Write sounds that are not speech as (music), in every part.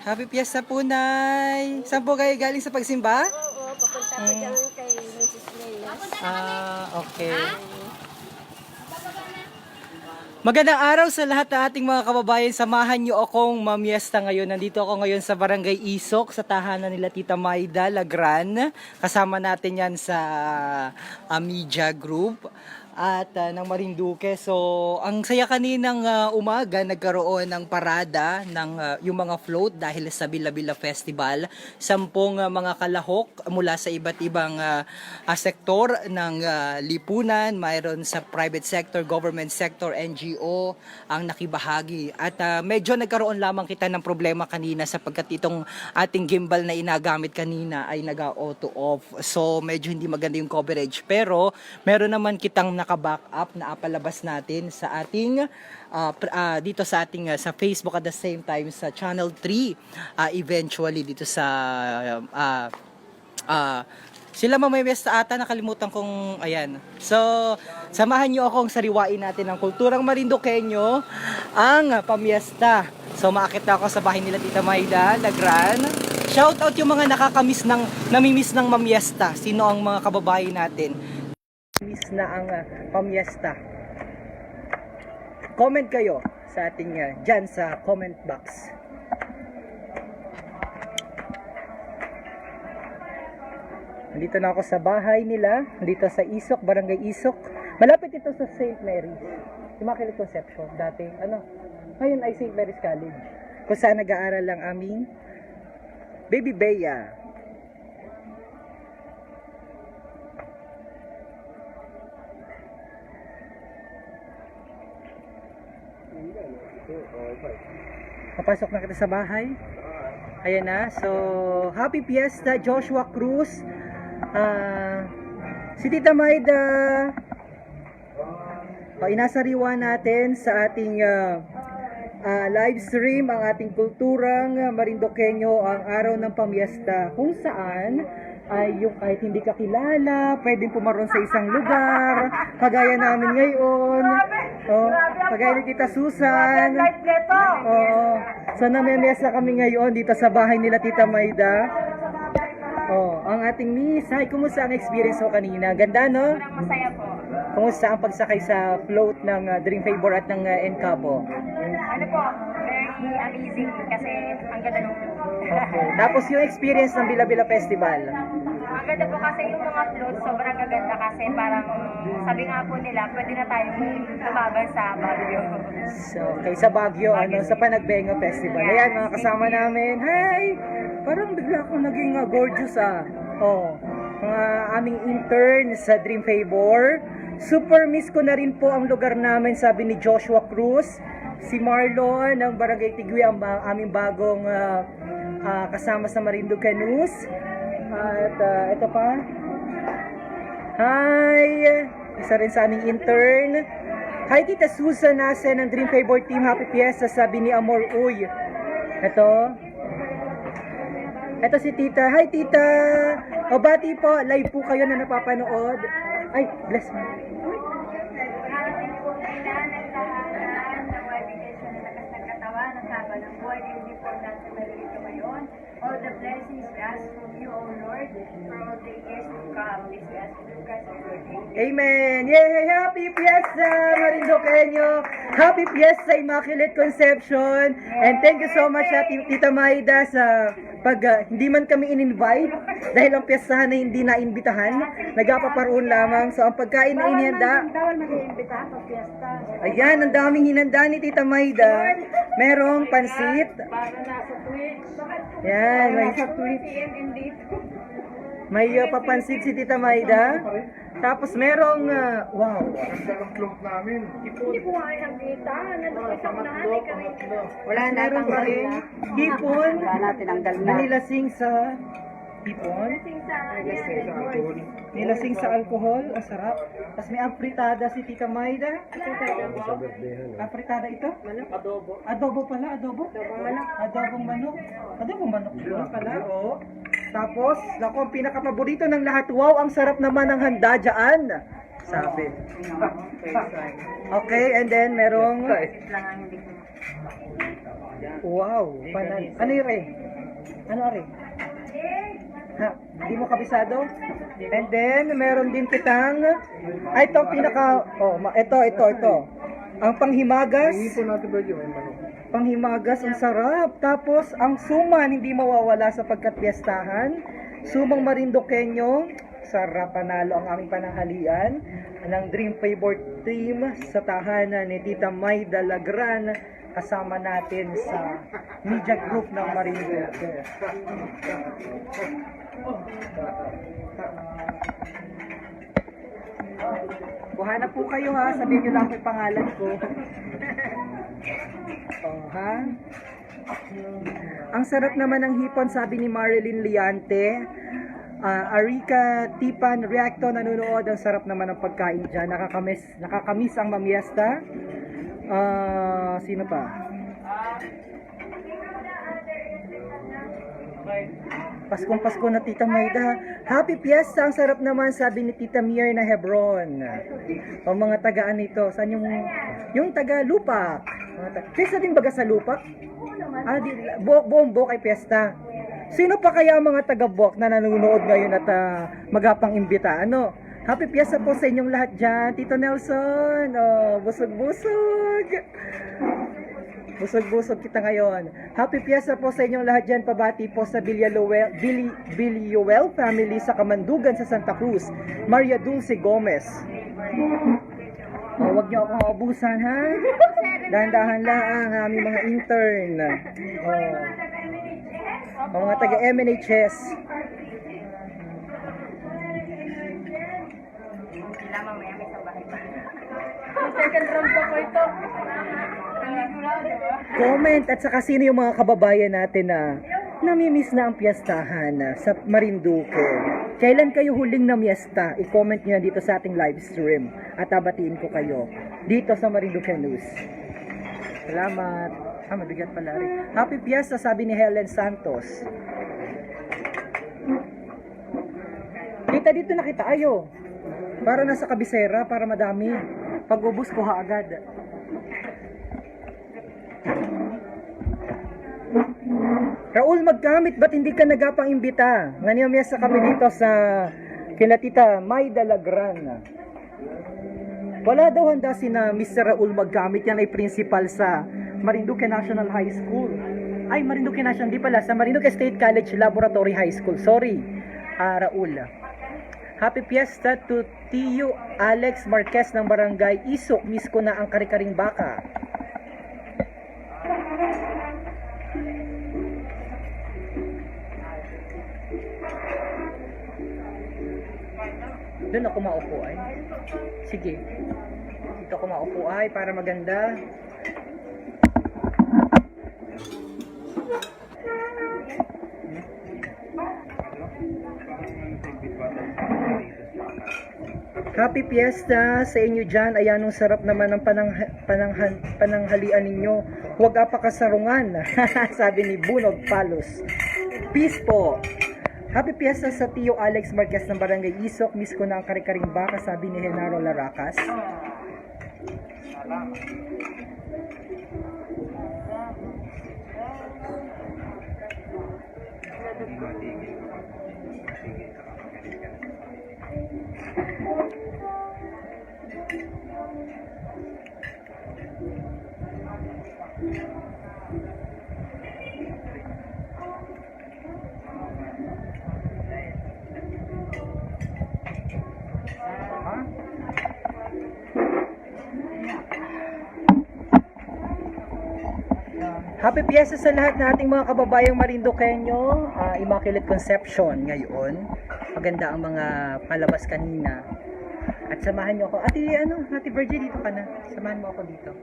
Happy Fiesta po, Nay. Saan po kayo galing sa pagsimba? Oo, papunta ko dyan kay Mrs. Reyes. Ah, okay. Magandang araw sa lahat ng ating mga kababayan. Samahan niyo akong mamiesta ngayon. Nandito ako ngayon sa Barangay Isok, sa tahanan nila Tita Maida Lagran. Kasama natin yan sa media group at ah, ng Marinduque. So, ang saya kaninang ah, umaga nagkaroon ng parada ng ah, yung mga float dahil sa Bila-Bila Festival. Sampung ah, mga kalahok mula sa iba't ibang ah, sektor ng ah, lipunan, mayroon sa private sector, government sector, NGO ang nakibahagi. At ah, medyo nagkaroon lamang kita ng problema kanina sapagkat itong ating gimbal na inagamit kanina ay naga-auto off. So medyo hindi maganda yung coverage. Pero meron naman kitang naka-back up na apalabas natin sa ating pr- ah, dito sa ating ah, sa Facebook at the same time sa Channel 3 ah, eventually dito sa ah, ah, sila mamay sa ata nakalimutan kong ayan. So, samahan niyo akong sariwain natin ng kulturang Marinduqueño ang pamiesta. So, maakit ako sa bahay nila Tita Maida, Lagran. Shout out yung mga nakakamiss ng namimiss ng mamiesta. Sino ang mga kababayan natin? Miss na ang uh, pamiesta. Comment kayo sa ating uh, dyan sa comment box. Nandito na ako sa bahay nila, dito sa Isok, Barangay Isok. Malapit ito sa St. Mary's. Immaculate Conception, dati. Ano? Ngayon ay St. Mary's College. Kung saan nag-aaral lang aming Baby Bea. Papasok na kita sa bahay. Ayan na. So, Happy Fiesta, Joshua Cruz. Ah, si Tita Maida. O, inasariwa natin sa ating ah, ah, live stream ang ating kulturang Marindoqueño ang araw ng pamiesta kung saan ay yung kahit hindi ka kilala, pwedeng pumaroon sa isang lugar, kagaya namin ngayon, oh, kagaya ni Tita Susan, Oo. So namemesa kami ngayon dito sa bahay nila Tita Maida. Oh, ang ating miss. Hi, kumusta ang experience mo kanina? Ganda, no? Masaya po. Kumusta ang pagsakay sa float ng uh, Dream Favor at ng uh, Encapo? Ano po, very amazing kasi ang ganda ng Okay. Tapos yung experience ng Bila-Bila Festival. Ang ganda po kasi yung mga floats, sobrang gaganda kasi parang sabi nga po nila, pwede na tayong lumaban sa Baguio. So, kay sa Baguio, ano, sa Panagbenga Festival. Ayan, mga kasama namin. Hi! Parang bigla akong naging uh, gorgeous ah. Oh, mga aming intern sa Dream Favor. Super miss ko na rin po ang lugar namin, sabi ni Joshua Cruz. Si Marlon ng Barangay Tigwi, ang ba- aming bagong ah, ah, kasama sa Marinduque News. At ah, ito pa, Hi! Isa rin sa aming intern. Hi, Tita Susan Nasen ng Dream Favor Team. Happy Fiesta, sabi ni Amor Uy. Ito. Ito si Tita. Hi, Tita! O, bati po. Live po kayo na napapanood. Ay, bless me. All the blessings we ask from you, O Lord, for all the years to come. This we ask in the Christ of Lord. Amen! Yay! Happy Fiesta, Marindoqueño! Happy Fiesta, Immaculate Conception! And thank you so much, Ati- Tita Maida, sa pag ah, hindi man kami in-invite dahil ang piestahan na hindi na-imbitahan, nagpaparoon lamang. So, ang pagkain na inihanda, Bawal mag-iimbita sa fiesta. ayan, ang daming hinanda ni Tita Maida. Merong pansit. Para nasa Twitch. Yan, may, Nasa Twitch. Indeed. may uh, papansit si Tita Maida. Tapos merong, ah, wow, Hindi ko nga nakita. Nandun sa unahan. May karin. Wala na rin rin hipon na, tinanggal na nilasing sa hipon. Nilasing sa alcohol. Ang sarap. Tapos may apritada si Tita Maida. Apritada ito? Adobo. Adobo pala, adobo? Adobong manok. Adobong manok. Adobong manok yun pala, oh. Tapos, naku, ang pinakapaborito ng lahat, wow, ang sarap naman ng handa dyan. Sabi. (laughs) Okay, and then merong Wow, panan. Ano yung re? Ano re? Ha, hindi mo kabisado? And then, meron din kitang, ay, ito ang pinaka, oh, ito, ito, ito. Ang panghimagas. Panghimagas, ang sarap. Tapos, ang suman, hindi mawawala sa pagkatpiestahan. Sumang marindokenyo, sarap panalo ang aming pananghalian. Ng Dream Favorite Team sa tahanan ni Tita Mayda Lagran kasama natin sa media group ng Marinduque. Kuha na po kayo ha, sabihin nyo lang yung pangalan ko. Oh, ha? Ang sarap naman ng hipon, sabi ni Marilyn Liante. Ah, Arika Tipan Reacto nanonood. Ang sarap naman ng pagkain dyan. Nakakamis, nakakamis ang mamiesta. Ah, sino pa? Paskong Pasko na Tita Maida. Happy Fiesta! Ang sarap naman sabi ni Tita Mier na Hebron. O mga tagaan nito. Saan yung, yung taga Lupak? Fiesta din baga sa Lupak? Ah, di, bu- buong buo kay Fiesta. Sino pa kaya ang mga taga Buwak na nanonood ngayon at ah, magapang imbita? Ano? Happy Fiesta po sa inyong lahat dyan. Tito Nelson, oh, busog-busog. Busog-busog kita ngayon. Happy Fiesta po sa inyong lahat dyan. Pabati po sa Villaluel, Billy, Villuel family sa Kamandugan sa Santa Cruz. Maria Dulce Gomez. Oh, wag niyo akong abusan, ha? (laughs) Dahan-dahan lang ang aming mga intern. Oh. Ang mga taga MNHS. Sila mamaya may sa bahay pa. Second round pa po ito. Ah. Comment at saka sino yung mga kababayan natin na namimiss na ang piyestahan ah, sa Marinduque. Kailan kayo huling namiesta? I-comment nyo dito sa ating live stream at abatiin ko kayo dito sa Marinduque News. Salamat. Ah, mabigat pala rin. Happy Fiesta, sabi ni Helen Santos. Kita dito na kita ayo. Para nasa kabisera, para madami. Pag ubus, kuha agad. Raul, magkamit, ba't hindi ka nagapang imbita? Ngayon miyasa kami dito sa kila tita Mayda Lagran. Wala daw handa si na Mr. Raul magkamit. Yan ay principal sa Marinduque National High School. Ay, Marinduque National, di pala. Sa Marinduque State College Laboratory High School. Sorry, ah, Raul. Happy Fiesta to Tiyo Alex Marquez ng Barangay Isok. Miss ko na ang karikaring baka. Doon ako maupo ay. Sige. Dito ako maupo ay para maganda. Happy Fiesta sa inyo dyan. Ayan, ang sarap naman ng panang, pananghan, pananghalian ninyo. Huwag apakasarungan, (laughs) sabi ni Bunog Palos. Peace po. Happy Fiesta sa Tio Alex Marquez ng Barangay Isok. Miss ko na ang karikaring baka, sabi ni Genaro Laracas. Ha? Happy Fiesta sa lahat ng ating mga kababayang Marinduqueño. Ah, Immaculate Conception ngayon. Maganda ang mga palabas kanina. At samahan niyo ako. Ate, ano, Ate Virgie, dito ka na. Samahan mo ako dito.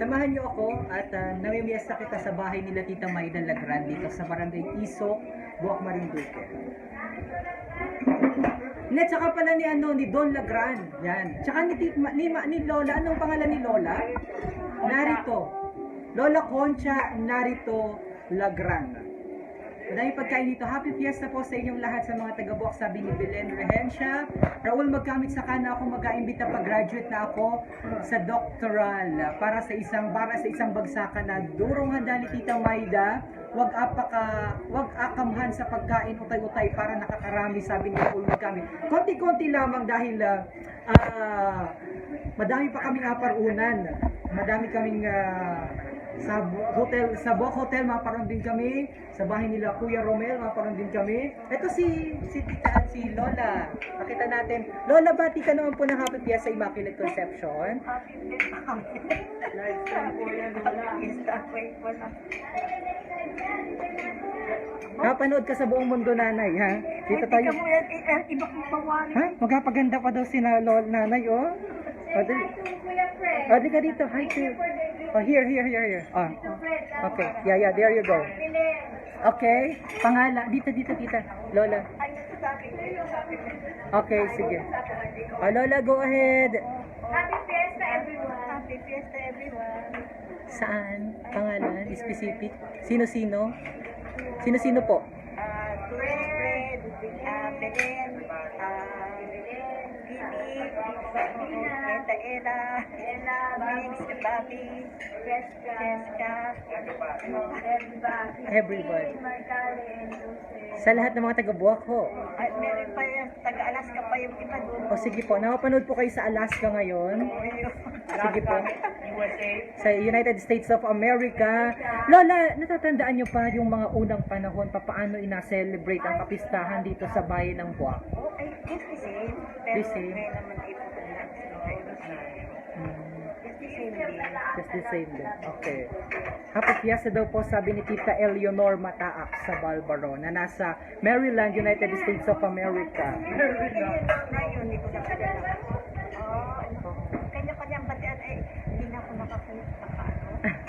Samahan niyo ako at uh, namimiesta kita sa bahay nila Tita Maida Lagran dito sa Barangay Isok, Buwak Marinduque. Net, saka pala ni ano ni Don Lagran. Yan. Tsaka ni, ni, ni Lola, anong pangalan ni Lola? Narito. Lola Concha Narito Lagran. Madaming pagkain dito. Happy Fiesta po sa inyong lahat sa mga taga-Buwak, sabi ni Belen Rehencia. Raul magkamit sa kana ako mag-aimbita pag-graduate na ako sa doctoral para sa isang para sa isang bagsakan na durong handa ni Tita Maida. Wag apaka wag akamhan sa pagkain utay-utay para nakakarami sabi ni Raul magkamit. Konti-konti lamang dahil ah, ah, madami pa kaming aparunan. Madami kaming ah, sa hotel sa Buwak Hotel maparoon din kami. Sa bahay nila Kuya Romel maparoon din kami. Ito si si Tita at si Lola. Pakita natin. Lola bati ka naman po ng Happy Fiesta Immaculate Conception? Napanood ka sa buong mundo nanay ha? Dito tayo. Iba kong pawari. ha? Magpapaganda pa daw si na Lola nanay oh. O, dali. O, di ka dito. Hi, to. Oh, here, here, here, here. Oh. Okay. Yeah, yeah. There you go. Okay. Pangalan. Dito, dito, tita. Lola. Okay, sige. Oh, Lola, go ahead. Happy Fiesta everyone! Happy Fiesta everyone! Saan? Pangalan? Specific? Sino-sino? Sino-sino po? Ah, Fred, ah, Belen, ah, Bibi, Eta Eda, Mix, Bobby, Jessica, Everybody. Sa lahat ng mga taga-buwak ho. At meron pa yan, taga-Alaska pa yung iba doon. O sige po, napapanood po kayo sa Alaska ngayon. Sige po. Sa United States of America. Lola, natatandaan niyo pa yung mga unang panahon pa paano ina-celebrate ang kapistahan dito sa bayan ng Buwak? Oh, ay, just the same. Pero The same. may naman iba ko na. Just the same din. Okay. Fiesta daw po sabi ni Tita Eleanor Mataak sa Balbaro na nasa Maryland, United States of America. Hindi (laughs) kanya-kanyang batian ay hindi na ako makakita.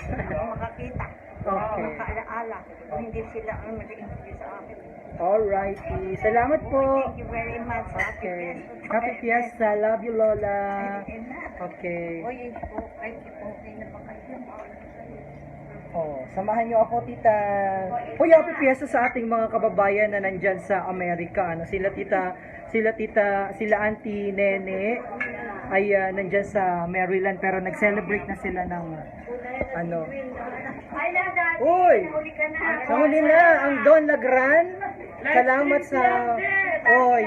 Hindi ako makakita. Okay. Makaalaala. Hindi sila ang mag-interview sa akin. Alrighty. Salamat po. Thank you very much. Okay. Happy Fiesta. Love you, Lola. Okay. Oy, po. Ay, po. Oh, samahan niyo ako, tita. Hoy, happy fiesta sa ating mga kababayan na nandyan sa Amerika. Ano, sila tita, sila tita, sila auntie Nene ay ah, nandyan sa Maryland pero nag-celebrate na sila ng ano. Daddy! Uy! Huli ka na! Nahuli na ang Don Lagran. Salamat sa Oy.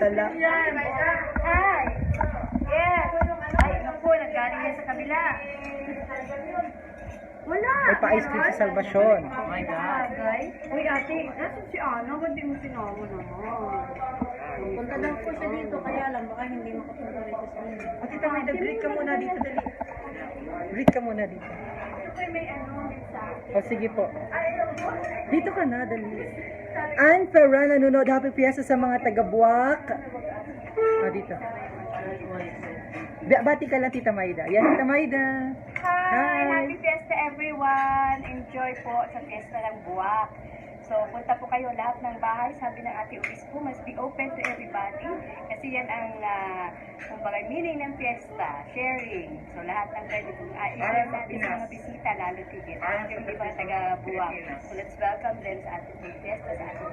Sala Hi! Yes! Ay, naku, naggaling yan sa kabila. Wala! may pa-ice cream sa Salvation. Bagay. Uy, ate, nasan si Ana? Ba't di mo sinama naman? Punta lang po siya dito, kaya lang baka hindi makapunta rito sa inyo. O tita may greet ka muna dito dali. Greet ka muna dito. may ano, mensahe. O sige po. Dito ka na, dali. Ann Ferran nanonood. Happy Fiesta sa mga taga-Buwak. O, dito. Ba- Bati ka lang, Tita Maida. Yan, Tita Maida. Hi! Hi. Happy Fiesta everyone! Enjoy po sa Fiesta ng Buwak. So, punta po kayo lahat ng bahay. Sabi ng Ate Obispo, must be open to everybody. Kasi yan ang, uh, kumbaga, meaning ng fiesta, sharing. So, lahat ng pwede po, uh, i-share natin sa mga bisita, lalo tigit. Yung iba taga-buwak. So, let's welcome them sa ating fiesta, sa ating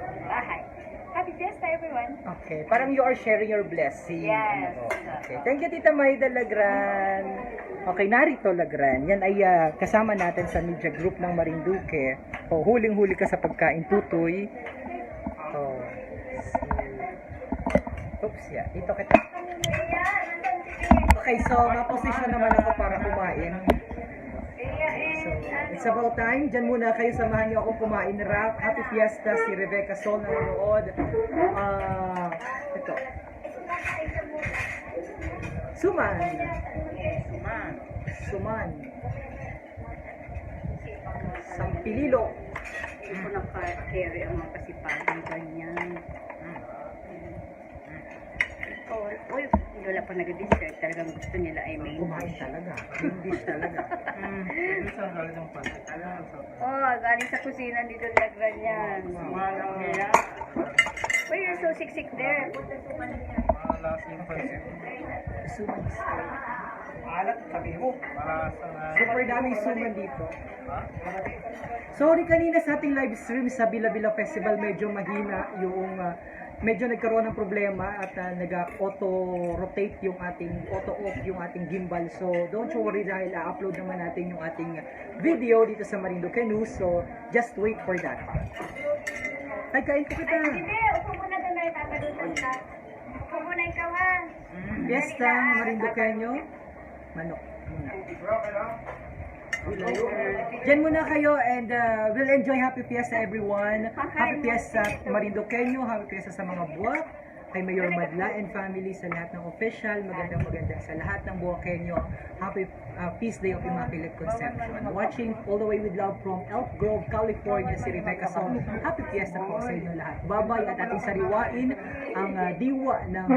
Fiesta, everyone! Okay. Parang you are sharing your blessing. Yes. Ano. Okay. Thank you, Tita Maida Lagran. Okay, narito Lagran. Yan ay ah, kasama natin sa media group ng Marinduque. O, huling-huli ka sa pagkain tutoy. Oh. Oops, yeah. Dito kita. Okay, so ma-position naman ako para kumain. It's about time. Diyan muna kayo, samahan niyo ako kumain. Rap, Happy Fiesta, si Rebecca Sol na nanood. Ah, ito. Suman. Suman. Suman. Sampililo. Hindi ko naka-carry ang mga kasipagan ganyan. Oh, uy, wala pa nag-dessert. Talagang gusto nila ay may Kumain talaga. (laughs) English talaga. Oh, galing sa kusina dito lagran yan. Uy, you're so sick-sick there. Suman. Alat, sabi mo. Super Super daming suman dito. Sorry kanina sa ating live stream sa Bila-Bila Festival medyo mahina yung uh, medyo nagkaroon ng problema at uh, nag-auto-rotate yung ating auto-off yung ating gimbal. So don't you worry dahil i-upload naman natin yung ating video dito sa Marinduque News. So just wait for that. Ay, kain ko kita. Hindi, upo muna doon na itapalutan ka. Upo muna ikaw ha. Fiesta, Marinduqueño. Manok muna. Diyan muna kayo and uh, we'll enjoy Happy Fiesta everyone. Happy Fiesta Marinduqueño, Happy Fiesta sa mga buwak, kay Mayor Madla and family sa lahat ng official, magandang magandang sa lahat ng Buwakenyo. Happy uh, Feast Day of Immaculate Conception. Watching all the way with love from Elk Grove, California, si Rebecca Song. Happy Fiesta po sa inyo lahat. Babay at ating sariwain ang uh, diwa ng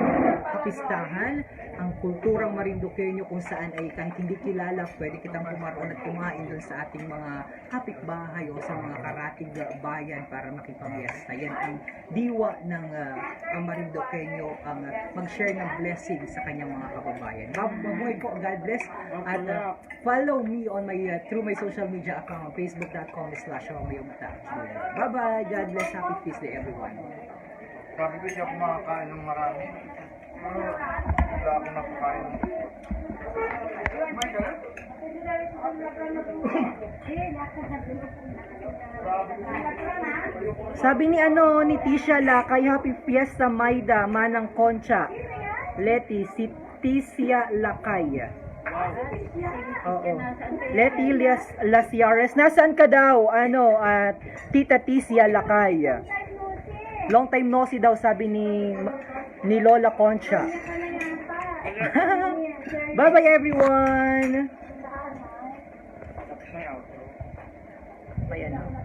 kapistahan, ang kulturang Marinduqueño kung saan ay kahit hindi kilala, pwede kitang pumaroon at kumain doon sa ating mga kapitbahay o sa mga karatig uh, bayan para makipamiesta. Yan ang diwa ng uh, ang Marinduqueño ang uh, mag-share ng blessing sa kanyang mga kababayan. Bab- Mabuhay ko, God bless. At uh, follow me on my uh, through my social media account, facebook.com slash Bye-bye. God bless. Happy Feast Day, everyone. Sabi ko siya kumakain ng marami. Wala akong napakain. Sabi ni ano ni Tisha Lakay, Happy Fiesta Maida, Manang Concha. Leti, si Tisha Lakay. Oo. Leti Las Lasiares. Nasaan ka daw? Ano, at Tita Tisha Lakay. Long time no see daw sabi ni ni Lola Concha. (laughs) Bye-bye everyone. Tapos na.